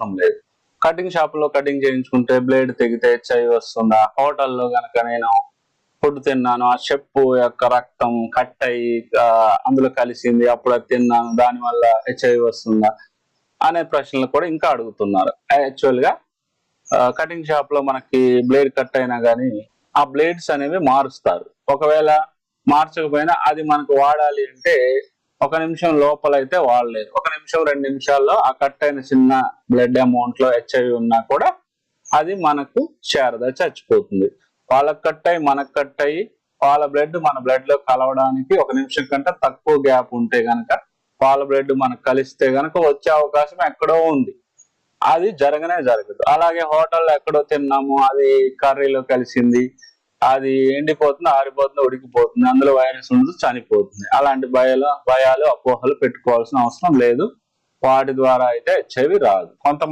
అవసరం లేదు. కటింగ్ షాప్లో కటింగ్ చేయించుకుంటే బ్లేడ్ తెగితే హెచ్ఐ వస్తుందా? హోటల్లో కనుక నేను ఫుడ్ తిన్నాను ఆ చెప్పు యొక్క రక్తం కట్ అయ్యి అందులో కలిసింది అప్పుడు అది తిన్నాను దానివల్ల హెచ్ఐ వస్తుందా? అనే ప్రశ్నలు కూడా ఇంకా అడుగుతున్నారు. యాక్చువల్గా కటింగ్ షాప్లో మనకి బ్లేడ్ కట్ అయినా కానీ ఆ బ్లేడ్స్ అనేవి మారుస్తారు. ఒకవేళ మార్చకపోయినా అది మనకు వాడాలి అంటే ఒక నిమిషం లోపల అయితే వాడలేదు. ఒక నిమిషం రెండు నిమిషాల్లో ఆ కట్ అయిన చిన్న బ్లడ్ అమౌంట్లో హెచ్ఐవి ఉన్నా కూడా అది మనకు చేరద చచ్చిపోతుంది. వాళ్ళకి కట్ అయ్యి మనకు కట్ అయ్యి వాళ్ళ బ్లడ్ మన బ్లడ్లో కలవడానికి ఒక నిమిషం కంటే తక్కువ గ్యాప్ ఉంటే గనక వాళ్ళ బ్లడ్ మనకు కలిస్తే గనక వచ్చే అవకాశం ఎక్కడో ఉంది. అది జరగనే జరగదు. అలాగే హోటల్లో ఎక్కడో తిన్నాము అది కర్రీలో కలిసింది అది ఎండిపోతుంది ఆరిపోతుంది ఉడికిపోతుంది. అందులో వైరస్ ఉండదు చనిపోతుంది. అలాంటి భయాలు భయాలు అపోహలు పెట్టుకోవాల్సిన అవసరం లేదు. వాటి ద్వారా అయితే హెచ్ఐవి రాదు. కొంతమంది